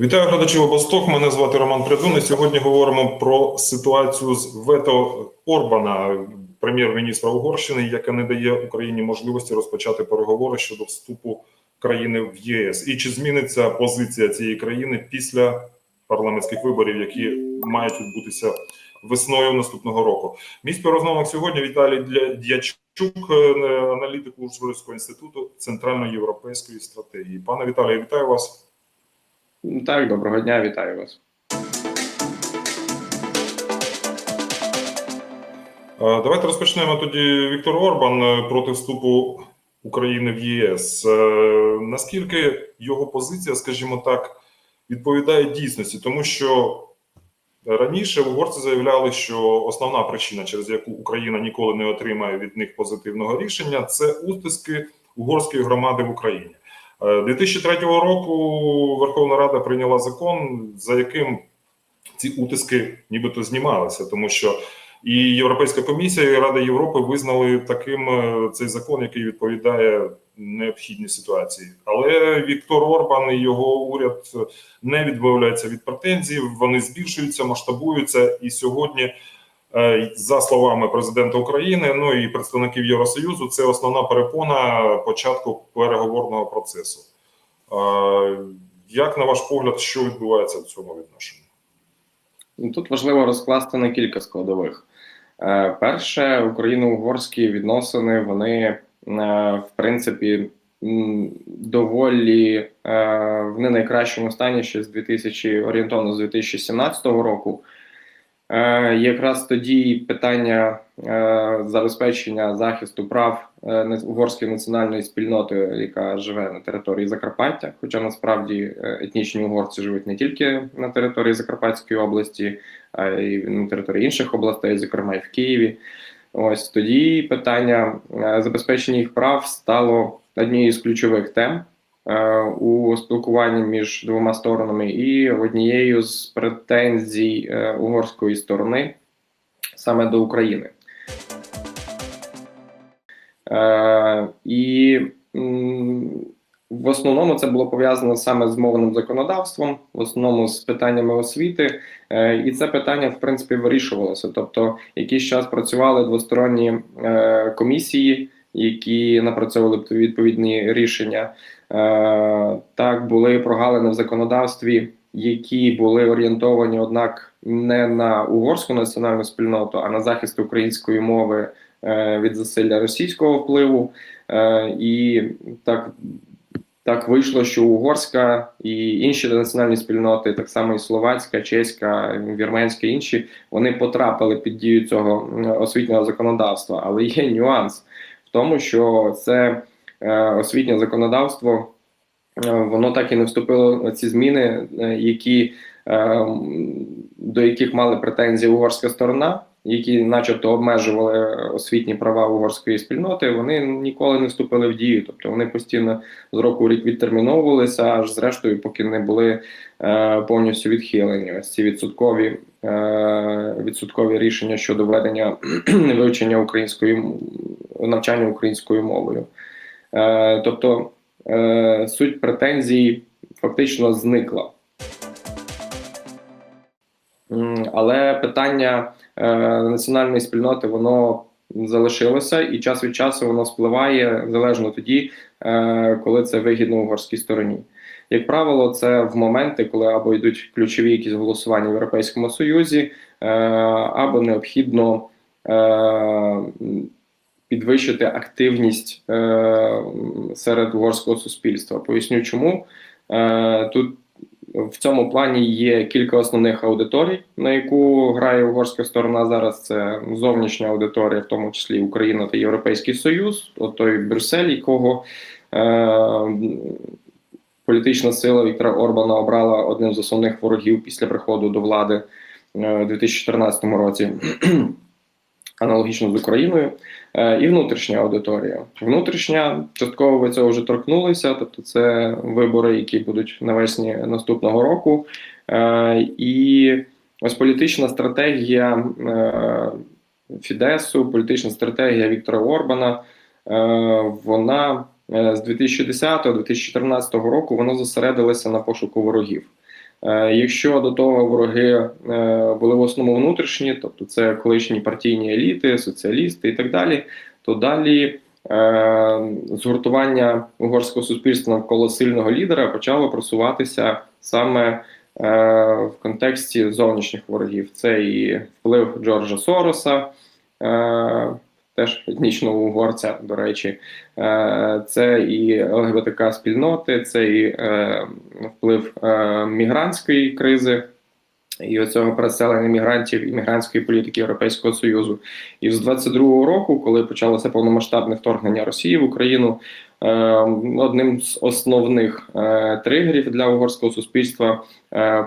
Вітаю глядачів обосток. Мене звати Роман Прядун. І сьогодні говоримо про ситуацію з вето Орбана, прем'єр-міністра Угорщини, яка не дає Україні можливості розпочати переговори щодо вступу країни в ЄС. І чи зміниться позиція цієї країни після парламентських виборів, які мають відбутися весною наступного року? Мій співрозмовник сьогодні Віталій Дячук, е, аналітик Ужгородського інституту центральноєвропейської стратегії. Пане Віталію, вітаю вас. Так, доброго дня, вітаю вас. Давайте розпочнемо тоді. Віктор Орбан е, проти вступу України в ЄС. Е, Наскільки його позиція, скажімо так, відповідає дійсності, тому що раніше угорці заявляли, що основна причина, через яку Україна ніколи не отримає від них позитивного рішення, це утиски угорської громади в Україні. Е, 2003 року Верховна Рада прийняла закон, за яким ці утиски нібито знімалися, тому що і Європейська комісія, і Рада Європи визнали таким е, цей закон, який відповідає необхідній ситуації. Але Віктор Орбан і його уряд не відмовляються від претензій. Вони збільшуються, масштабуються. І сьогодні, е, за словами президента України, ну і представників Євросоюзу, це основна перепона початку переговорного процесу. Е, Як на ваш погляд, що відбувається в цьому відношенні? Ну, Тут важливо розкласти на кілька складових. Е, Перше, україно-угорські відносини, вони, е, в принципі, доволі е, в не найкращому стані ще з 2000, орієнтовно з 2017 року. Е, Якраз тоді питання е, забезпечення захисту прав е, угорської національної спільноти, яка живе на території Закарпаття, хоча насправді етнічні угорці живуть не тільки на території Закарпатської області, а й на території інших областей, зокрема і в Києві. Ось тоді питання забезпечення їх прав стало однією з ключових тем у спілкуванні між двома сторонами, і однією з претензій е, угорської сторони саме до України. Е, і в основному це було пов'язано саме з мовним законодавством, в основному з питаннями освіти, е, і це питання в принципі вирішувалося. Тобто, якийсь час працювали двосторонні е, комісії, які напрацьовували відповідні рішення. Е, так були прогалини в законодавстві, які були орієнтовані, однак, не на угорську національну спільноту, а на захист української мови е, від засилля російського впливу. Е, і так, так вийшло, що угорська і інші національні спільноти, так само і словацька, чеська, вірменська, інші, вони потрапили під дію цього освітнього законодавства. Але є нюанс в тому, що це освітнє законодавство. е, Воно так і не вступило ці зміни, е, які е, до яких мали претензії угорська сторона, які, начебто, обмежували освітні права угорської спільноти. Вони ніколи не вступили в дію. Тобто вони постійно з року в рік відтерміновувалися, аж зрештою, поки не були е, повністю відхилені. Ось ці відсоткові, е, відсоткові рішення щодо ведення вивчення української навчання українською мовою. Е, тобто е, суть претензій фактично зникла. Але питання е, національної спільноти воно залишилося, і час від часу воно спливає залежно тоді, коли це вигідно угорській стороні. Як правило, це в моменти, коли або йдуть ключові якісь голосування в Європейському Союзі, або необхідно підвищити активність е, серед угорського суспільства. Поясню, чому Е, тут в цьому плані є кілька основних аудиторій, на яку грає угорська сторона зараз. Це зовнішня аудиторія, в тому числі Україна та Європейський Союз, от той Брюссель, якого е, політична сила Віктора Орбана обрала одним з основних ворогів після приходу до влади е, у 2014 році. Аналогічно з Україною, Е, і внутрішня аудиторія. Внутрішня частково ви цього вже торкнулися, тобто це вибори, які будуть навесні наступного року. Е, І ось політична стратегія е, Фідесу, політична стратегія Віктора Орбана. Вона з 2010-2014 року вона зосередилася на пошуку ворогів. Е, Якщо до того вороги е, були в основному внутрішні, тобто це колишні партійні еліти, соціалісти і так далі, то далі е, згуртування угорського суспільства навколо сильного лідера почало просуватися саме в контексті зовнішніх ворогів. Це і вплив Джорджа Сороса, теж етнічного угорця, до речі, е, це і ЛГБТК спільноти, це і е, вплив е, мігрантської кризи. І оцього переселення мігрантів і мігрантської політики Європейського Союзу. І з 22-го року, коли почалося повномасштабне вторгнення Росії в Україну, одним з основних тригерів для угорського суспільства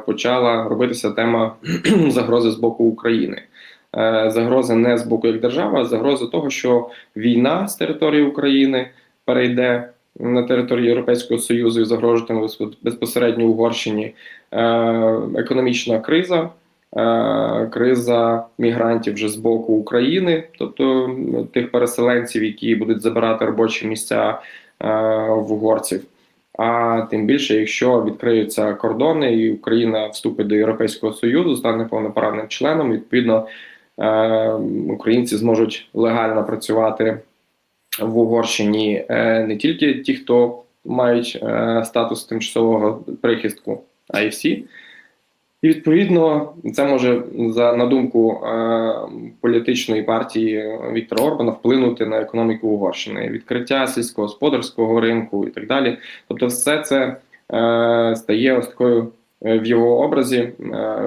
почала робитися тема загрози з боку України. Е, загрози не з боку як держави, а загрози того, що війна з території України перейде на територію Європейського Союзу і загрожуватиме безпо- безпосередньо Угорщині. Е, економічна криза, е, криза мігрантів вже з боку України, тобто тих переселенців, які будуть забирати робочі місця в угорців. А тим більше, якщо відкриються кордони і Україна вступить до Європейського Союзу, стане повноправним членом, відповідно українці зможуть легально працювати в Угорщині е, не тільки ті, хто мають е, статус тимчасового прихистку, а й всі. І відповідно це може за на думку е, політичної партії Віктора Орбана вплинути на економіку Угорщини, відкриття сільськогосподарського ринку і так далі. Тобто, все це е, стає ось такою в його образі, е,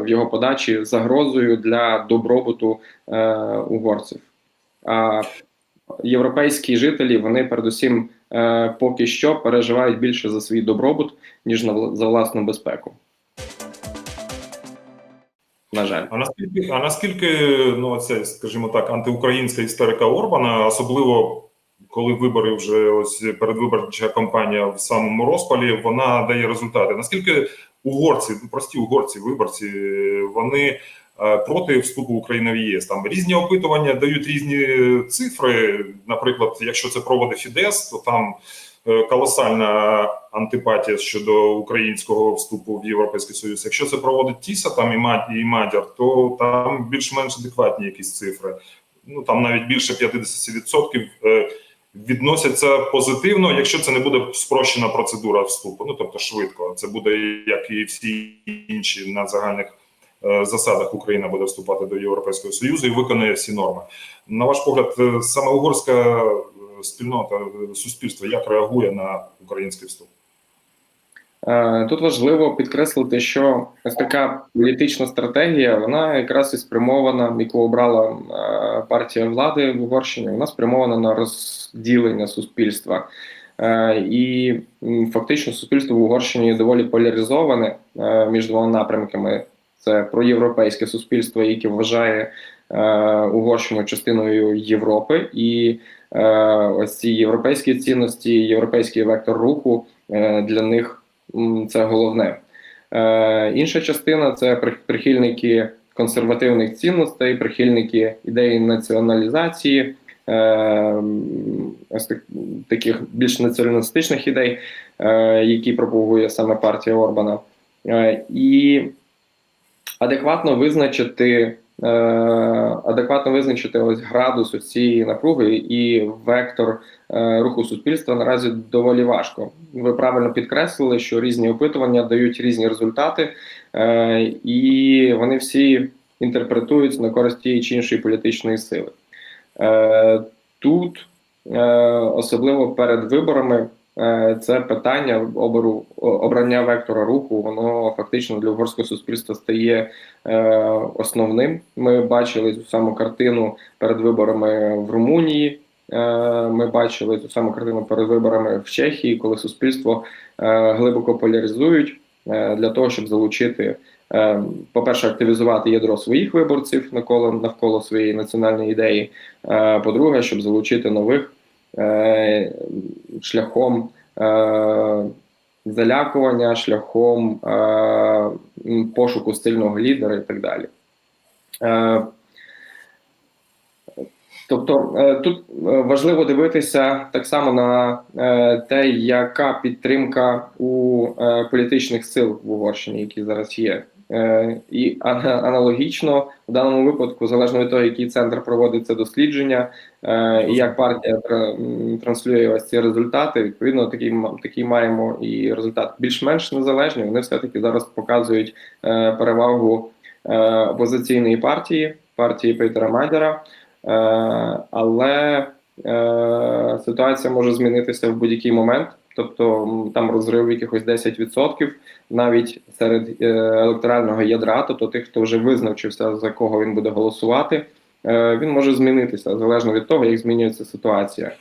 в його подачі загрозою для добробуту е, угорців. А європейські жителі вони передусім е, поки що переживають більше за свій добробут, ніж за власну безпеку. На жаль. А наскільки, а наскільки ну, це, скажімо так, антиукраїнська істерика Орбана, особливо коли вибори вже ось передвиборча кампанія в самому розпалі, вона дає результати. Наскільки угорці, ну, прості угорці, виборці, вони е, проти вступу України в ЄС? Там різні опитування дають різні цифри. Наприклад, якщо це проводить Фідес, то там е, колосальна антипатія щодо українського вступу в Європейський Союз. Якщо це проводить Тіса там і Мад- і Мадяр, то там більш-менш адекватні якісь цифри. Ну там навіть більше 50% е, відносяться позитивно, якщо це не буде спрощена процедура вступу. Ну тобто швидко. Це буде як і всі інші на загальних е, засадах Україна буде вступати до Європейського Союзу і виконує всі норми. На ваш погляд, е, саме угорська е, спільнота е, суспільство як реагує на український вступ? Е, Тут важливо підкреслити, що ось така політична стратегія, вона якраз і спрямована, яку обрала е, партія влади в Угорщині, вона спрямована на розділення суспільства. Е, І фактично суспільство в Угорщині доволі поляризоване між двома напрямками. Це проєвропейське суспільство, яке вважає Угорщину частиною Європи, і ось ці європейські цінності, європейський вектор руху для них це головне. Е, інша частина це прихильники консервативних цінностей, прихильники ідеї націоналізації, е, ось так, таких більш націоналістичних ідей, е, які пропагує саме партія Орбана. Е, і адекватно визначити. Е, Адекватно визначити ось градус ось цієї напруги і вектор е, руху суспільства наразі доволі важко. Ви правильно підкреслили, що різні опитування дають різні результати, е, і вони всі інтерпретуються на користь тієї чи іншої політичної сили. Тут, особливо перед виборами, це питання обору обрання вектора руху, воно фактично для угорського суспільства стає е, основним. Ми бачили цю саму картину перед виборами в Румунії. Е, Ми бачили цю саму картину перед виборами в Чехії, коли суспільство е, глибоко поляризують е, для того, щоб залучити, е, по-перше, активізувати ядро своїх виборців навколо навколо своєї національної ідеї. Е, По-друге, щоб залучити нових е, шляхом е, залякування, шляхом е, пошуку стильного лідера і так далі. Е, Тобто е, тут е, важливо дивитися так само на е, те, яка підтримка у е, політичних сил в Угорщині, які зараз є. Е, І аналогічно в даному випадку, залежно від того, який центр проводить це дослідження, е, і як партія транслює ось ці результати, відповідно, такий м- такий маємо і результат більш-менш незалежні. Вони все-таки зараз показують е, перевагу опозиційної партії, партії Петера Майдера. Але ситуація може змінитися в будь-який момент. Тобто там розрив якихось 10% навіть серед е, електорального ядра, тобто тих, хто вже визначився за кого він буде голосувати, е, він може змінитися залежно від того, як змінюється ситуація.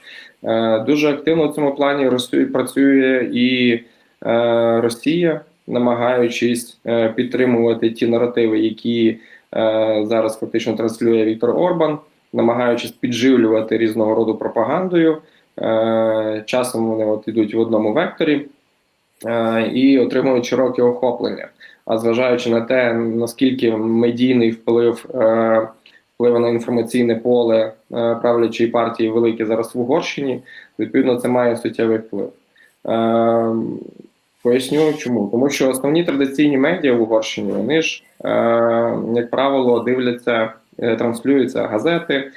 Е, дуже активно в цьому плані працює і Росія, намагаючись підтримувати ті наративи, які зараз фактично транслює Віктор Орбан намагаючись підживлювати різного роду пропагандою. Е, Часом вони от ідуть в одному векторі е, і отримують широке охоплення. А зважаючи на те, наскільки медійний вплив е, впливу на інформаційне поле правлячої партії великий зараз в Угорщині, відповідно, це має суттєвий вплив. Поясню чому. Тому що основні традиційні медіа в Угорщині, вони ж, як правило, дивляться, транслюються газети,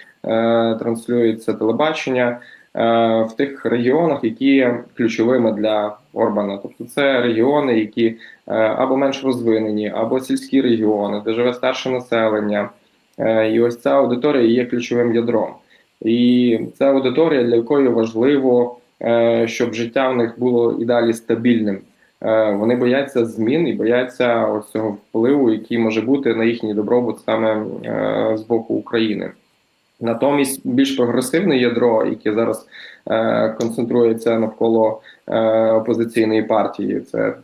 транслюється телебачення в тих регіонах, які є ключовими для Орбана. Тобто це регіони, які е, або менш розвинені, або сільські регіони, де живе старше населення. Е, І ось ця аудиторія є ключовим ядром. І це аудиторія, для якої важливо, е, щоб життя в них було і далі стабільним. Е, Вони бояться змін і бояться ось цього впливу, який може бути на їхній добробут саме е, з боку України. Натомість більш прогресивне ядро, яке зараз е, концентрується навколо е, опозиційної партії, це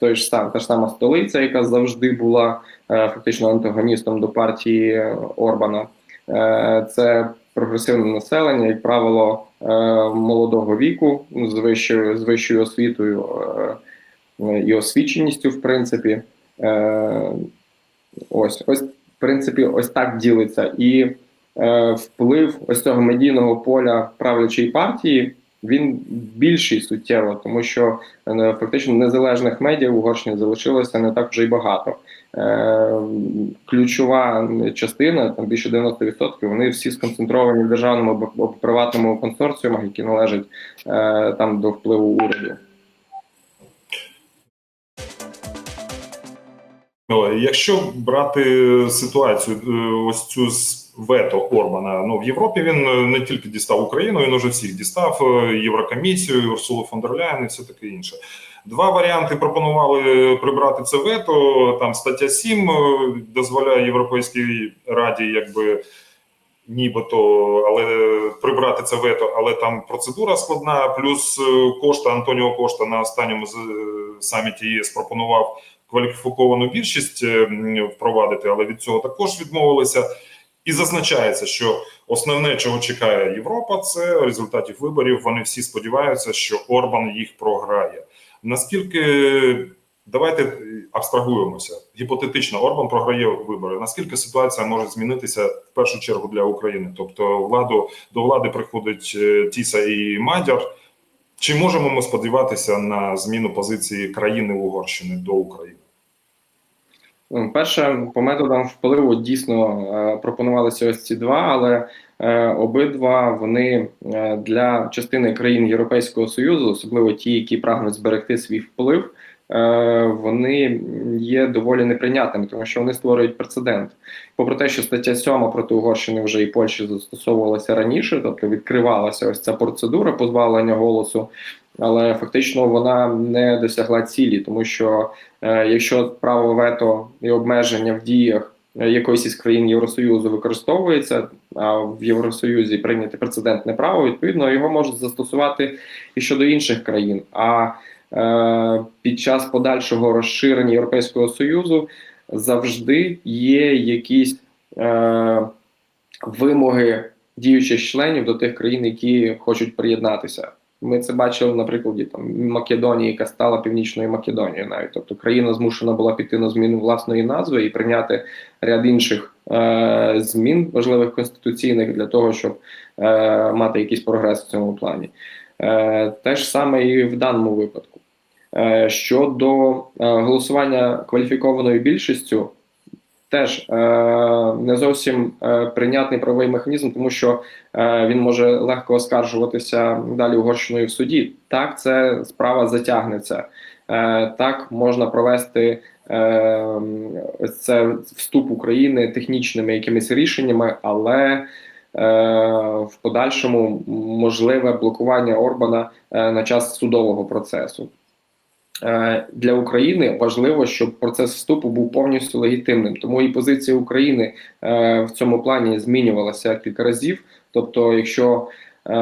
той ж сам та ж сама столиця, яка завжди була е, фактично антагоністом до партії Орбана. Е, це прогресивне населення, як правило, е, молодого віку з вищою з вищою освітою е, і освіченістю, в принципі. Е, Ось, ось, в принципі, ось так ділиться. І вплив ось цього медійного поля правлячої партії він більший суттєво, тому що е, фактично незалежних медіа в Угорщині залишилося не так вже й багато. Е, ключова частина, там більше 90%, вони всі сконцентровані в державному або приватному консорціумах, які належать е, там до впливу уряду. Якщо брати ситуацію, е, ось цю з вето Орбана, ну в Європі він е, не тільки дістав Україну, він уже всіх дістав е, Єврокомісію, Урсулу фон дер Ляєн і все таке інше. Два варіанти пропонували прибрати це вето. Там стаття 7 е, дозволяє Європейській раді, якби нібито, але прибрати це вето, але там процедура складна. Плюс Кошта Антоніо Кошта на останньому саміті ЄС пропонував кваліфіковану більшість впровадити, але від цього також відмовилися. І зазначається, що основне, чого чекає Європа, це результатів виборів. Вони всі сподіваються, що Орбан їх програє. Наскільки давайте абстрагуємося гіпотетично, Орбан програє вибори. Наскільки ситуація може змінитися в першу чергу для України? Тобто, владу до влади приходить е, Тіса і Мадяр. Чи можемо ми сподіватися на зміну позиції країни Угорщини до України? Перше, по методам впливу дійсно е, пропонувалися ось ці два, але е, обидва вони е, для частини країн Європейського Союзу, особливо ті, які прагнуть зберегти свій вплив, вони є доволі неприйнятними, тому що вони створюють прецедент. Попри те, що стаття 7 проти Угорщини вже і Польщі застосовувалася раніше, тобто відкривалася ось ця процедура позбавлення голосу. Але фактично вона не досягла цілі, тому що Е, Якщо право вето і обмеження в діях е, якоїсь із країн Євросоюзу використовується, а в Євросоюзі прийняти прецедентне право, відповідно його можуть застосувати і щодо інших країн. А е, під час подальшого розширення Європейського союзу завжди є якісь е, вимоги діючих членів до тих країн, які хочуть приєднатися. Ми це бачили на прикладі там Македонії, яка стала північною Македонією, навіть тобто країна змушена була піти на зміну власної назви і прийняти ряд інших е, змін важливих конституційних для того, щоб е, мати якийсь прогрес в цьому плані. Е, те ж саме і в даному випадку. Е, щодо е, голосування кваліфікованою більшістю, теж е, не зовсім е, прийнятний правовий механізм, тому що е, він може легко оскаржуватися далі Угорщиною в суді. Так, це справа затягнеться. Е, так, можна провести е, це вступ України технічними якимись рішеннями, але е, в подальшому можливе блокування Орбана е, на час судового процесу. Е, Для України важливо, щоб процес вступу був повністю легітимним. Тому і позиція України е, в цьому плані змінювалася кілька разів. Тобто, якщо е,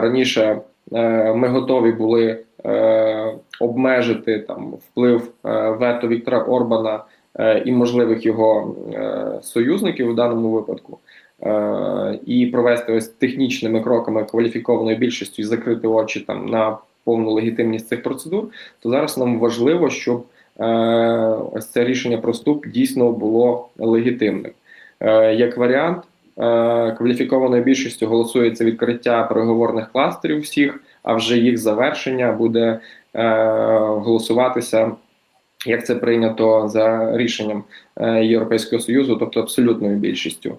раніше ми готові були обмежити там вплив вето Віктора Орбана і можливих його союзників у даному випадку, і провести ось технічними кроками кваліфікованою більшістю і закрити очі там на повну легітимність цих процедур, то зараз нам важливо, щоб е, ось це рішення про вступ дійсно було легітимним. Е, як варіант, е, кваліфікованою більшістю голосується відкриття переговорних кластерів всіх, а вже їх завершення буде голосуватися. Як це прийнято за рішенням Європейського союзу, тобто абсолютною більшістю,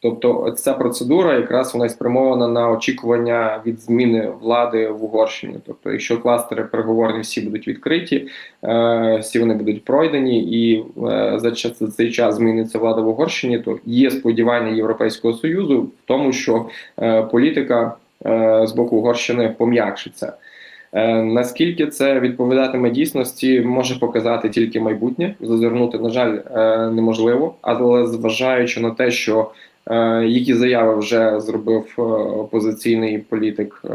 Тобто ця процедура якраз вона спрямована на очікування від зміни влади в Угорщині. Тобто, якщо кластери переговорні всі будуть відкриті, е, всі вони будуть пройдені, і е, за час цей час зміниться влада в Угорщині, то є сподівання Європейського союзу в тому, що е, політика з боку Угорщини пом'якшиться. Наскільки це відповідатиме дійсності, може показати тільки майбутнє. Зазирнути, на жаль, неможливо, але зважаючи на те, що які заяви вже зробив е, опозиційний політик е,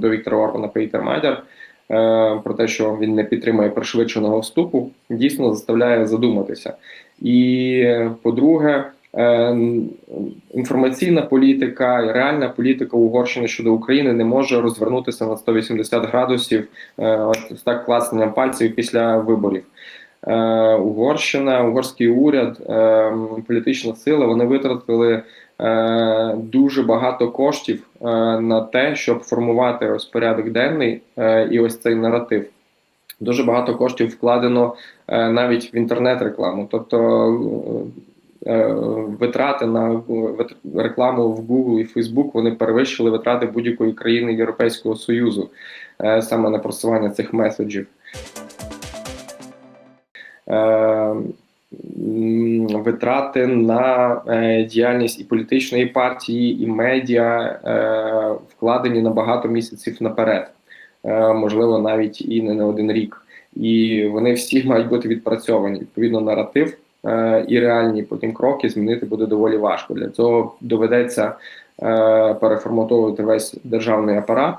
до Віктора Орбана Пейтер Мадяр е, про те, що він не підтримує пришвидшеного вступу, дійсно заставляє задуматися. І е, по-друге, е, інформаційна політика і реальна політика Угорщини щодо України не може розвернутися на 180 градусів е, ось так класненням пальців після виборів. Е, Угорщина, угорський уряд, е, політична сила вони витратили е, дуже багато коштів на те, щоб формувати ось порядок денний і ось цей наратив. Дуже багато коштів вкладено навіть в інтернет-рекламу. Тобто витрати на рекламу в Google і Facebook вони перевищили витрати будь-якої країни Європейського Союзу саме на просування цих меседжів. Е, Витрати на е, діяльність і політичної партії, і медіа е, вкладені на багато місяців наперед, можливо, навіть і не на один рік. І вони всі мають бути відпрацьовані. Відповідно, наратив і реальні потім кроки змінити буде доволі важко. Для цього доведеться переформатовувати весь державний апарат,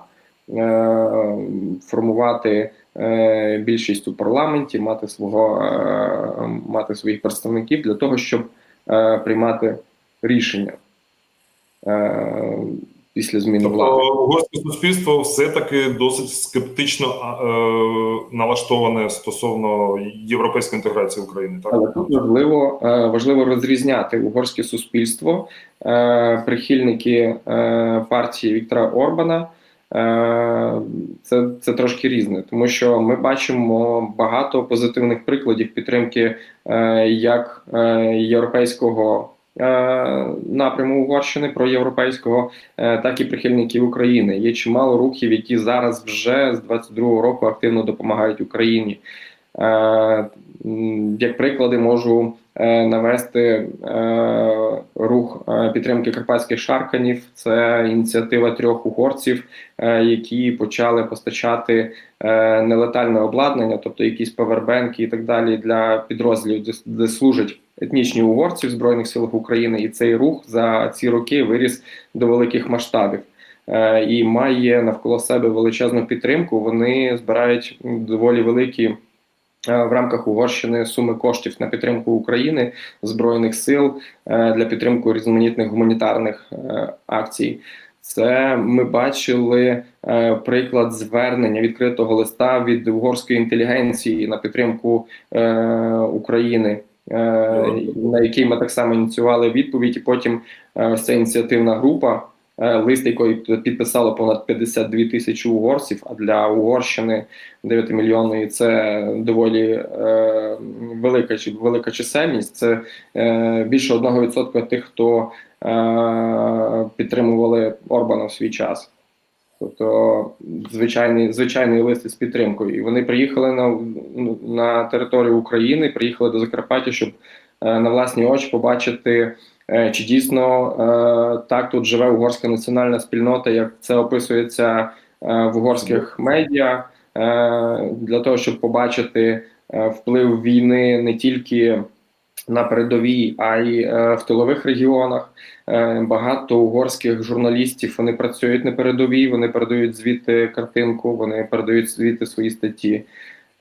формувати більшість у парламенті, мати свого е, мати своїх представників для того, щоб е, приймати рішення е, після зміни влади. Тобто угорське суспільство все-таки досить скептично е, налаштоване стосовно європейської інтеграції України. Так? Але тут важливо, е, важливо розрізняти угорське суспільство, е, прихильники е, партії Віктора Орбана. Е, Це, це трошки різне, тому що ми бачимо багато позитивних прикладів підтримки е, як е, європейського напряму Угорщини проєвропейського, так і прихильників України. Є чимало рухів, які зараз вже з 22-го року активно допомагають Україні. Як приклади можу навести е, рух е, підтримки карпатських шарканів. Це ініціатива трьох угорців, е, які почали постачати е, нелетальне обладнання, тобто якісь павербенки і так далі для підрозділів, де, служать етнічні угорці в збройних силах України. І цей рух за ці роки виріс до великих масштабів. Е, І має навколо себе величезну підтримку. Вони збирають доволі великі е, в рамках Угорщини суми коштів на підтримку України збройних сил е, для підтримки різноманітних гуманітарних е, акцій. Це ми бачили е, приклад звернення відкритого листа від угорської інтелігенції на підтримку е, України е, на який ми так само ініціювали відповідь, і потім е, ця ініціативна група, е, лист якої підписало понад 52 тисячі угорців, а для Угорщини 9 мільйонної це доволі е, велика, велика чисельність. Це е, більше 1% тих, хто е, підтримували Орбана в свій час. Тобто звичайний, звичайний лист із підтримкою. І вони приїхали на, ну, на територію України, приїхали до Закарпаття, щоб е, на власні очі побачити, е, чи дійсно е, так тут живе угорська національна спільнота, як це описується е, в угорських медіа, е, для того, щоб побачити е, вплив війни не тільки на передовій, а й е, в тилових регіонах. Е, Багато угорських журналістів вони працюють на передовій, вони передають звідти картинку, вони передають звідти свої статті.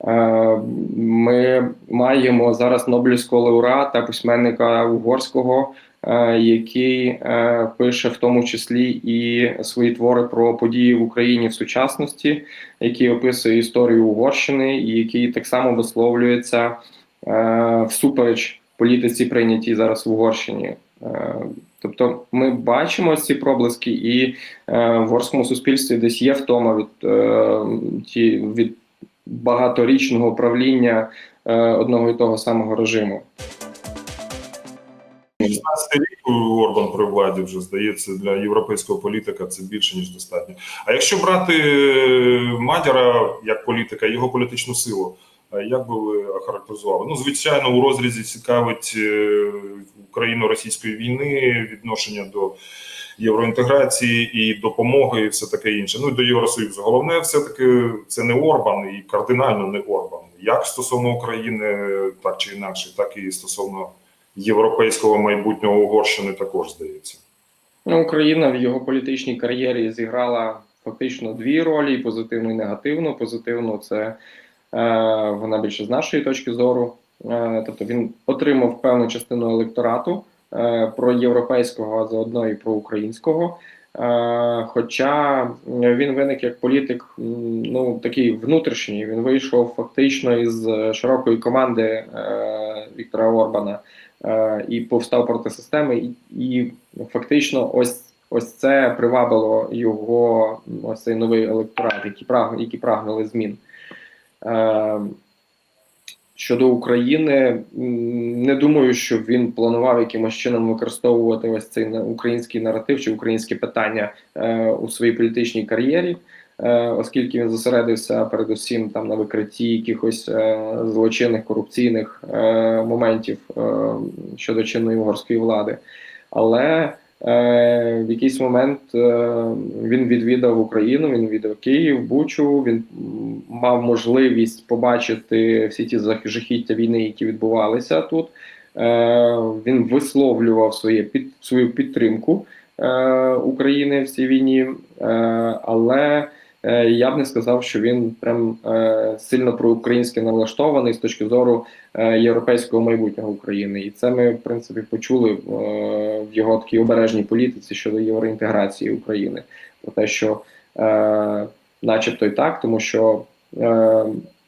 Е, Ми маємо зараз Нобелівського лауреата, письменника угорського, е, який е, пише в тому числі і свої твори про події в Україні в сучасності, який описує історію Угорщини, і який так само висловлюється е, всупереч політиці, прийнятій зараз в Угорщині. Е, Тобто ми бачимо ці проблиски, і е, в угорському суспільстві десь є втома від, е, ті, від багаторічного правління е, одного і того самого режиму. 16 рік Орбан при владі вже здається для європейського політика це більше ніж достатньо. А якщо брати е, Мадяра як політика, його політичну силу, е, як би ви охарактеризували? Ну, звичайно, у розрізі цікавить е, Україно-російської війни, відношення до євроінтеграції і допомоги, і все таке інше. Ну і до Євросоюзу. Головне, все таки це не Орбан і кардинально не Орбан. Як стосовно України, так чи інакше, так і стосовно європейського майбутнього Угорщини також здається. Ну, Україна в його політичній кар'єрі зіграла фактично дві ролі: позитивну і негативну. Позитивну це е, вона більше з нашої точки зору. Е, тобто він отримав певну частину електорату е, про європейського, а заодно і про українського. Е, хоча він виник як політик, ну такий внутрішній. Він вийшов фактично із широкої команди е, Віктора Орбана і повстав проти системи, і, і фактично, ось ось це привабило його ось цей новий електорат, які праг, які прагнули змін. Е, Щодо України, не думаю, що він планував якимось чином використовувати ось цей український наратив чи українське питання е, у своїй політичній кар'єрі, е, оскільки він зосередився передусім там на викритті якихось е, злочинних корупційних е, моментів е, щодо чинної угорської влади. Але е, в якийсь момент е, він відвідав Україну, він відвідав Київ, Бучу. Він мав можливість побачити всі ті жахіття війни, які відбувалися тут. Е, він висловлював своє під свою підтримку е, України в цій війні, е, але е, я б не сказав, що він прям е, сильно проукраїнськи налаштований з точки зору е, європейського майбутнього України. І це ми, в принципі, почули е, в його такій обережній політиці щодо євроінтеграції України. Про те, що, е, начебто, і так, тому що е,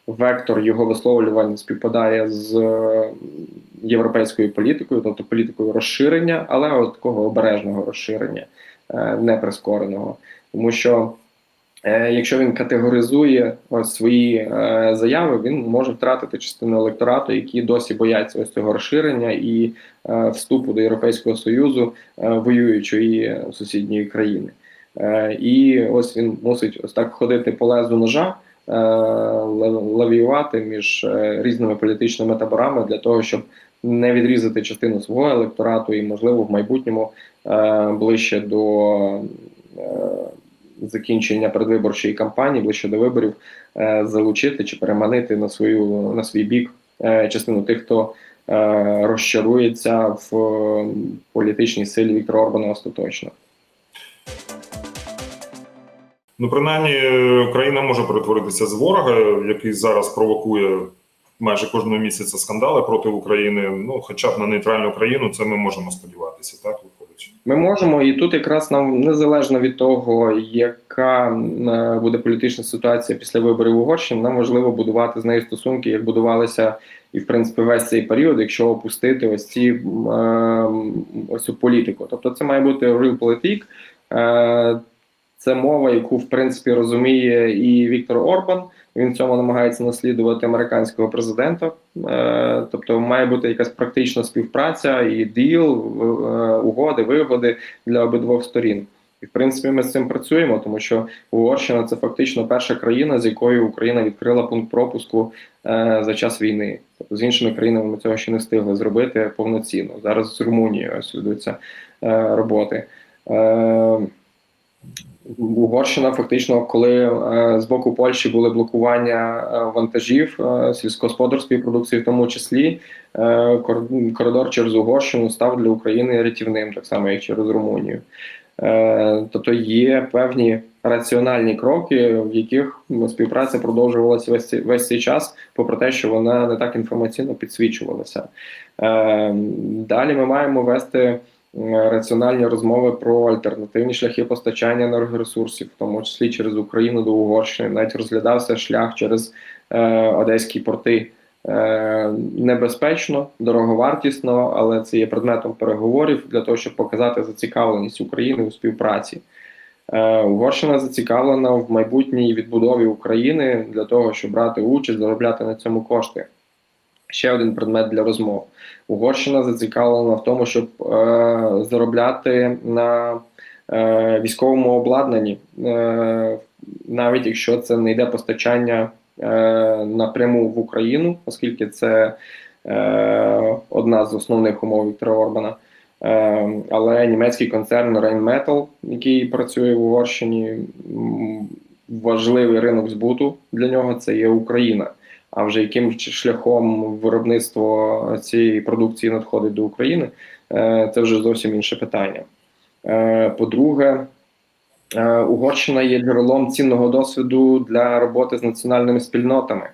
вектор його висловлювань співпадає з е, європейською політикою, тобто політикою розширення, але от такого обережного розширення, е, не прискореного. Тому що Е, Якщо він категоризує свої е, заяви, він може втратити частину електорату, які досі бояться ось цього розширення і е, вступу до Європейського Союзу е, воюючої сусідньої країни. Е, і ось він мусить ось так ходити по лезу ножа, е, лавіювати між е, різними політичними таборами для того, щоб не відрізати частину свого електорату і, можливо, в майбутньому е, ближче до. Закінчення передвиборчої кампанії ближче до виборів е, залучити чи переманити на свою на свій бік е, частину тих, хто е, розчарується в політичній силі Віктора Орбана остаточно. Ну, принаймні, Україна може перетворитися з ворога, який зараз провокує майже кожного місяця скандали проти України. Ну, хоча б на нейтральну країну, це ми можемо сподіватися, так. Ми можемо, і тут якраз нам незалежно від того, яка е, буде політична ситуація після виборів Угорщини, нам важливо будувати з нею стосунки, як будувалися і в принципі весь цей період, якщо опустити ось ці е, ось цю політику. Тобто, це має бути real politik, е, Це мова, яку в принципі розуміє і Віктор Орбан. Він в цьому намагається наслідувати американського президента. Е, Тобто має бути якась практична співпраця і діл, е, угоди, вигоди для обидвох сторін. І в принципі ми з цим працюємо, тому що Угорщина це фактично перша країна, з якою Україна відкрила пункт пропуску е, за час війни. Тобто з іншими країнами ми цього ще не встигли зробити повноцінно. Зараз з Румунією ось ведуться роботи. Угорщина фактично, коли е, з боку Польщі були блокування е, вантажів е, сільськогосподарської продукції, в тому числі е, коридор через Угорщину став для України рятівним, так само як через Румунію. Е, тобто є певні раціональні кроки, в яких співпраця продовжувалася весь цей, весь цей час, попри те, що вона не так інформаційно підсвічувалася. Е, далі ми маємо вести раціональні розмови про альтернативні шляхи постачання енергоресурсів, в тому числі через Україну до Угорщини. Навіть розглядався шлях через е, одеські порти. Е, небезпечно, дороговартісно, але це є предметом переговорів для того, щоб показати зацікавленість України у співпраці. Е, Угорщина зацікавлена в майбутній відбудові України для того, щоб брати участь, заробляти на цьому кошти. Ще один предмет для розмов. Угорщина зацікавлена в тому, щоб е, заробляти на е, військовому обладнанні, е, навіть якщо це не йде постачання е, напряму в Україну, оскільки це е, одна з основних умов Віктора Орбана. Е, але німецький концерн Rheinmetall, який працює в Угорщині, важливий ринок збуту для нього це є Україна. А вже яким шляхом виробництво цієї продукції надходить до України, е, це вже зовсім інше питання. Е, По-друге, е, Угорщина є джерелом цінного досвіду для роботи з національними спільнотами.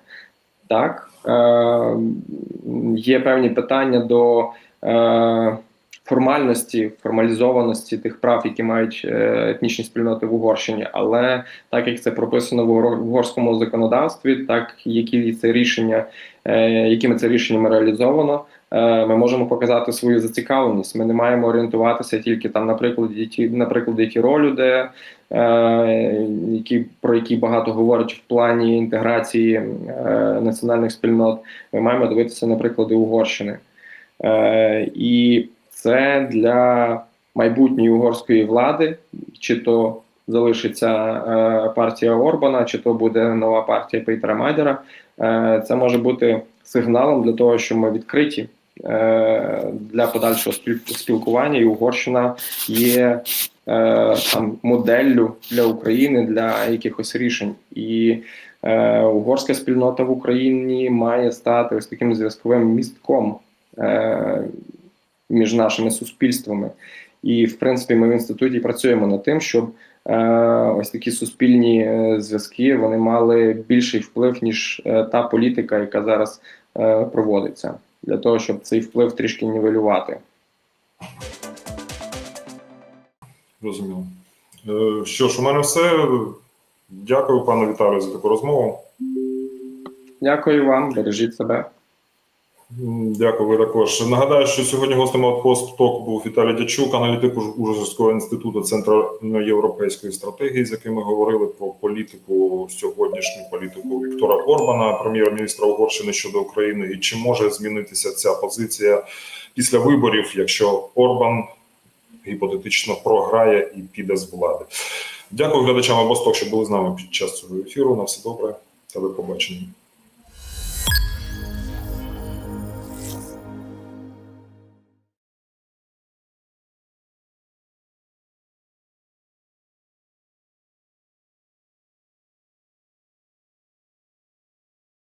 Так, є певні питання до формальності, формалізованості тих прав, які мають е, етнічні спільноти в Угорщині, але так як це прописано в угор- угорському законодавстві, так які це рішення, е, якими це рішеннями реалізовано, е, ми можемо показати свою зацікавленість. Ми не маємо орієнтуватися тільки там, наприклад, ті, наприклад, Тіролю, де які про які багато говорять в плані інтеграції національних спільнот. Ми маємо дивитися на приклади Угорщини. І це для майбутньої угорської влади, чи то залишиться е, партія Орбана, чи то буде нова партія Пейтера Мадера. Е, це може бути сигналом для того, що ми відкриті е, для подальшого спіл- спілкування, і Угорщина є там моделлю для України для якихось рішень. І угорська спільнота в Україні має стати ось таким зв'язковим містком між нашими суспільствами. І, в принципі, ми в інституті працюємо над тим, щоб е, ось такі суспільні е, зв'язки вони мали більший вплив, ніж е, та політика, яка зараз проводиться, для того, щоб цей вплив трішки нівелювати. Зрозуміло. Е, Що ж, у мене все. Дякую, пане Віталію, за таку розмову. Дякую вам, бережіть себе. Дякую, ви також. Нагадаю, що сьогодні гостем «Посток» був Віталій Дячук, аналітик Уж- Ужгородського інституту Центральноєвропейської стратегії, з яким ми говорили про політику, сьогоднішню політику Віктора Орбана, прем'єр-міністра Угорщини щодо України, і чи може змінитися ця позиція після виборів, якщо Орбан гіпотетично програє і піде з влади. Дякую глядачам «Восток», що були з нами під час цього ефіру. На все добре та до побачення.